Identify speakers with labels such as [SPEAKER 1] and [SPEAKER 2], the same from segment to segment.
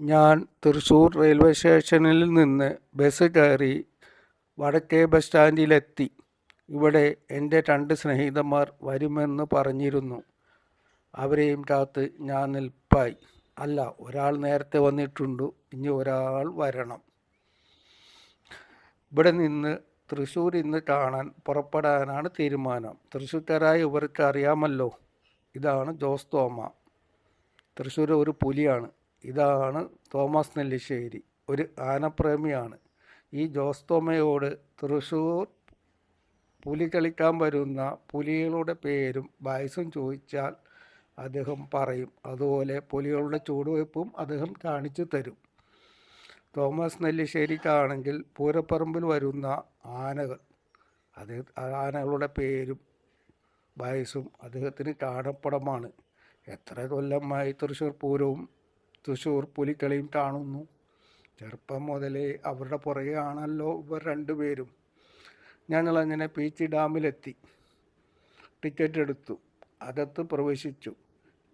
[SPEAKER 1] ഞാൻ തൃശ്ശൂർ റെയിൽവേ സ്റ്റേഷനിൽ നിന്ന് ബസ് കയറി വടക്കേ ബസ് സ്റ്റാൻഡിലെത്തി. ഇവിടെ എന്റെ രണ്ട് സ്നേഹിതന്മാർ വരുമെന്ന് പറഞ്ഞിരുന്നു. അവരെയും കാത്ത് ഞാൻ നിൽപ്പായി. അല്ല ഒരാൾ നേരത്തെ വന്നിട്ടുണ്ട്. ഇനി ഒരാൾ വരണം. ഇവിടെ നിന്ന് തൃശ്ശൂർ ഇന്ന് കാണാൻ പുറപ്പെടാനാണ് തീരുമാനം. തൃശ്ശൂർക്കാരായ ഇവർക്ക് അറിയാമല്ലോ ഇതാണ് ജോസ് തോമ. തൃശ്ശൂർ ഒരു പുലിയാണ്. ഇതാണ് തോമസ് നെല്ലിശ്ശേരി ഒരു ആനപ്രേമിയാണ്. ഈ ജോസ് തോമയോട് തൃശ്ശൂർ പുലി കളിക്കാൻ വരുന്ന പുലികളുടെ പേരും വയസ്സും ചോദിച്ചാൽ അദ്ദേഹം പറയും. അതുപോലെ പുലികളുടെ ചൂടുവയ്പ്പും അദ്ദേഹം കാണിച്ചു തരും. തോമസ് നെല്ലിശ്ശേരിക്കാണെങ്കിൽ പൂരപ്പറമ്പിൽ വരുന്ന ആനകൾ അദ്ദേഹം ആനകളുടെ പേരും വയസ്സും അദ്ദേഹത്തിന് കാണപ്പടമാണ്. എത്ര കൊല്ലമായി തൃശ്ശൂർ പൂരവും തൃശ്ശൂർ പുലിക്കളിയും കാണുന്നു. ചെറുപ്പം മുതലേ അവരുടെ പുറകെ ആണല്ലോ ഇവർ രണ്ടുപേരും. ഞങ്ങളങ്ങനെ പീച്ചി ഡാമിലെത്തി. ടിക്കറ്റ് എടുത്തു. അകത്ത് പ്രവേശിച്ചു.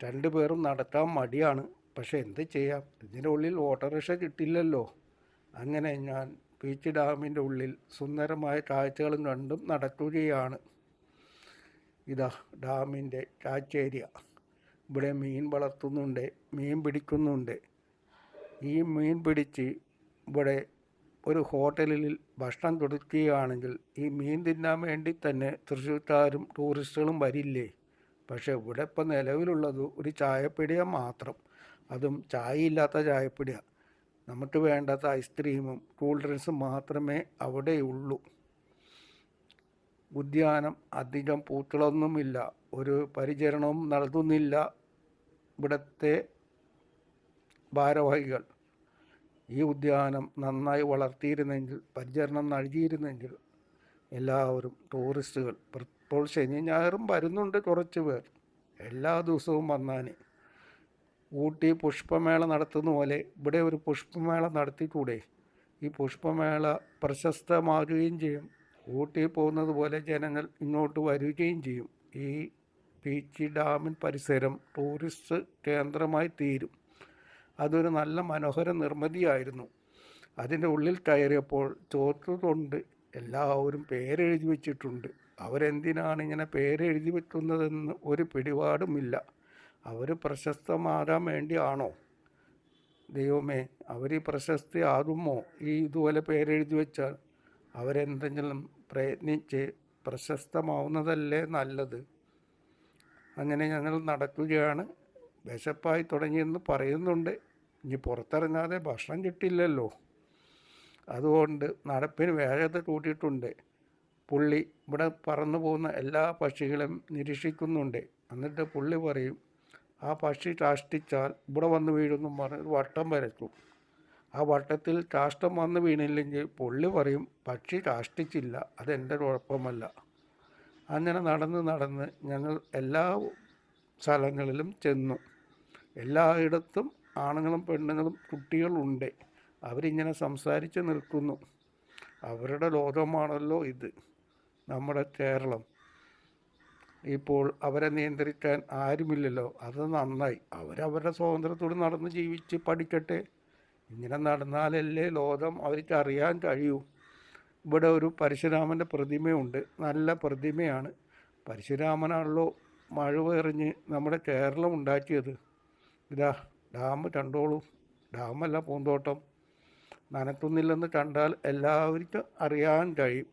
[SPEAKER 1] രണ്ടുപേരും നടത്താൻ മടിയാണ്. പക്ഷെ എന്ത് ചെയ്യാം? ഇതിന്റെ ഉള്ളിൽ ഓട്ടോറിക്ഷ കിട്ടില്ലല്ലോ. അങ്ങനെ ഞാൻ പീച്ച് ഡാമിന്റെ ഉള്ളിൽ സുന്ദരമായ കാഴ്ചകളും കണ്ടും നടക്കുകയാണ് ഇതാ ഡാമിന്റെ കാഴ്ചേരിയ ഇവിടെ മീൻ വളർത്തുന്നുണ്ട് മീൻ പിടിക്കുന്നുണ്ട്. ഈ മീൻ പിടിച്ച് ഇവിടെ ഒരു ഹോട്ടലിൽ ഭക്ഷണം കൊടുക്കുകയാണെങ്കിൽ ഈ മീൻ തിന്നാൻ വേണ്ടി തന്നെ തൃശ്ശൂർക്കാരും ടൂറിസ്റ്റുകളും വരില്ലേ? പക്ഷേ ഇവിടെ ഇപ്പം നിലവിലുള്ളത് ഒരു ചായപ്പിടിയ മാത്രം. അതും ചായയില്ലാത്ത ചായപ്പിടിയ. നമുക്ക് വേണ്ടാത്ത ഐസ്ക്രീമും കൂൾ ഡ്രിങ്ക്സും മാത്രമേ അവിടെയുള്ളൂ. ഉദ്യാനം അധികം പൂക്കളൊന്നുമില്ല. ഒരു പരിചരണവും നടത്തുന്നില്ല ഇവിടുത്തെ ഭാരവാഹികൾ. ഈ ഉദ്യാനം നന്നായി വളർത്തിയിരുന്നെങ്കിൽ പരിചരണം നൽകിയിരുന്നെങ്കിൽ എല്ലാവരും ടൂറിസ്റ്റുകൾ. ഇപ്പോൾ ശനി ഞായറും വരുന്നുണ്ട് കുറച്ച് പേർ. എല്ലാ ദിവസവും വന്നാൽ ഊട്ടി പുഷ്പമേള നടത്തുന്ന പോലെ ഇവിടെ ഒരു പുഷ്പമേള നടത്തിക്കൂടെ? ഈ പുഷ്പമേള പ്രശസ്തമാകുകയും ചെയ്യും. ഊട്ടി പോകുന്നത് പോലെ ജനങ്ങൾ ഇങ്ങോട്ട് വരികയും ചെയ്യും. ഈ പീച്ചി ഡാമിൻ പരിസരം ടൂറിസ്റ്റ് കേന്ദ്രമായി തീരും. അതൊരു നല്ല മനോഹര നിർമ്മിതിയായിരുന്നു. അതിന്റെ ഉള്ളിൽ കയറിയപ്പോൾ ചോർത്തുകൊണ്ട് എല്ലാവരും പേരെഴുതി വെച്ചിട്ടുണ്ട്. അവരെന്തിനാണ് ഇങ്ങനെ പേരെഴുതി വെക്കുന്നതെന്ന് ഒരു പിടിപാടുമില്ല. അവർ പ്രശസ്തമാകാൻ വേണ്ടിയാണോ? ദൈവമേ അവർ ഈ പ്രശസ്തി ആകുമോ? ഈ ഇതുപോലെ പേരെഴുതി വെച്ചാൽ അവരെന്തെങ്കിലും പ്രയത്നിച്ച് പ്രശസ്തമാവുന്നതല്ലേ നല്ലത്? അങ്ങനെ ഞങ്ങൾ നടക്കുകയാണ്. വിശപ്പായി തുടങ്ങിയെന്ന് പറയുന്നുണ്ട്. ഇനി പുറത്തിറങ്ങാതെ ഭക്ഷണം കിട്ടില്ലല്ലോ. അതുകൊണ്ട് നടപ്പിന് വേഗത കൂട്ടിയിട്ടുണ്ട്. പുള്ളി ഇവിടെ പറന്നു പോകുന്ന എല്ലാ പക്ഷികളും നിരീക്ഷിക്കുന്നുണ്ട്. എന്നിട്ട് പുള്ളി പറയും ആ പക്ഷി കാഷ്ടിച്ചാൽ ഇവിടെ വന്ന് വീഴുന്നു പറഞ്ഞ് വട്ടം വരയ്ക്കും. ആ വട്ടത്തിൽ കാഷ്ടം വന്ന് വീണില്ലെങ്കിൽ പുള്ളി പറയും പക്ഷി കാഷ്ടിച്ചില്ല അതെന്റെ കുഴപ്പമല്ല അങ്ങനെ നടന്ന് നടന്ന് ഞങ്ങൾ എല്ലാ സ്ഥലങ്ങളിലും ചെന്നു. എല്ലായിടത്തും ആണുങ്ങളും പെണ്ണുങ്ങളും കുട്ടികളുണ്ട് അവരിങ്ങനെ സംസാരിച്ച് നിൽക്കുന്നു. അവരുടെ ലോകമാണല്ലോ ഇത്. നമ്മുടെ കേരളം. ഇപ്പോൾ അവരെ നിയന്ത്രിക്കാൻ ആരുമില്ലല്ലോ. അത് നന്നായി. അവരവരുടെ സ്വാതന്ത്ര്യത്തോട് നടന്ന് ജീവിച്ച് പഠിക്കട്ടെ. ഇങ്ങനെ നടന്നാലല്ലേ ലോകം അവർക്ക് അറിയാൻ കഴിയൂ. ഇവിടെ ഒരു പരശുരാമന്റെ പ്രതിമയുണ്ട്. നല്ല പ്രതിമയാണ്. പരശുരാമനാണല്ലോ മഴ എറിഞ്ഞ് നമ്മുടെ കേരളം ഉണ്ടാക്കിയത്. ഇതാ ഡാം കണ്ടോളൂ. ഡാമല്ല പൂന്തോട്ടം. നനത്തുന്നില്ലെന്ന് കണ്ടാൽ എല്ലാവർക്കും അറിയാൻ കഴിയും.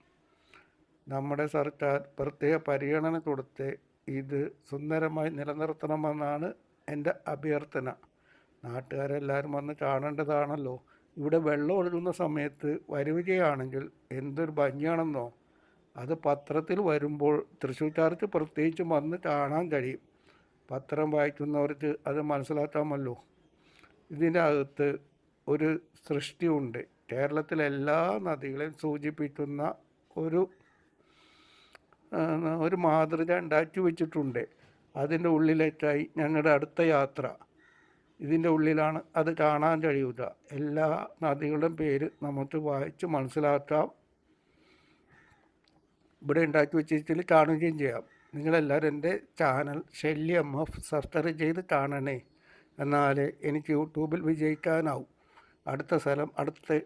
[SPEAKER 1] നമ്മുടെ സർക്കാർ പ്രത്യേക പരിഗണന കൊടുത്ത് ഇത് സുന്ദരമായി നിലനിർത്തണമെന്നാണ് എന്റെ അഭ്യർത്ഥന. നാട്ടുകാരെല്ലാവരും വന്ന് കാണേണ്ടതാണല്ലോ. ഇവിടെ വെള്ളം ഒഴുകുന്ന സമയത്ത് വരികയാണെങ്കിൽ എന്തൊരു ഭംഗിയാണെന്നോ. അത് പത്രത്തിൽ വരുമ്പോൾ തൃശ്ശൂർക്കാർക്ക് പ്രത്യേകിച്ചും വന്ന് കാണാൻ കഴിയും. പത്രം വായിക്കുന്നവർക്ക് അത് മനസ്സിലാക്കാമല്ലോ. ഇതിന്റെ അകത്ത് ഒരു സൃഷ്ടിയുണ്ട്. കേരളത്തിലെ എല്ലാ നദികളെയും സൂചിപ്പിക്കുന്ന ഒരു ഒരു മാതൃക ഉണ്ടാക്കി വെച്ചിട്ടുണ്ട്. അതിന്റെ ഉള്ളിലേക്കായി ഞങ്ങളുടെ അടുത്ത യാത്ര. ഇതിന്റെ ഉള്ളിലാണ് അത് കാണാൻ കഴിയുക. എല്ലാ നദികളുടെയും പേര് നമുക്ക് വായിച്ച് മനസ്സിലാക്കാം. ഇവിടെ ഉണ്ടാക്കി വെച്ചിട്ട് കാണുകയും ചെയ്യാം. നിങ്ങളെല്ലാവരും എന്റെ ചാനൽ ശല്യം സബ്സ്ക്രൈബ് ചെയ്ത് കാണണേ. എന്നാൽ എനിക്ക് യൂട്യൂബിൽ വിജയിക്കാനാവും. അടുത്ത സ്ഥലം അടുത്ത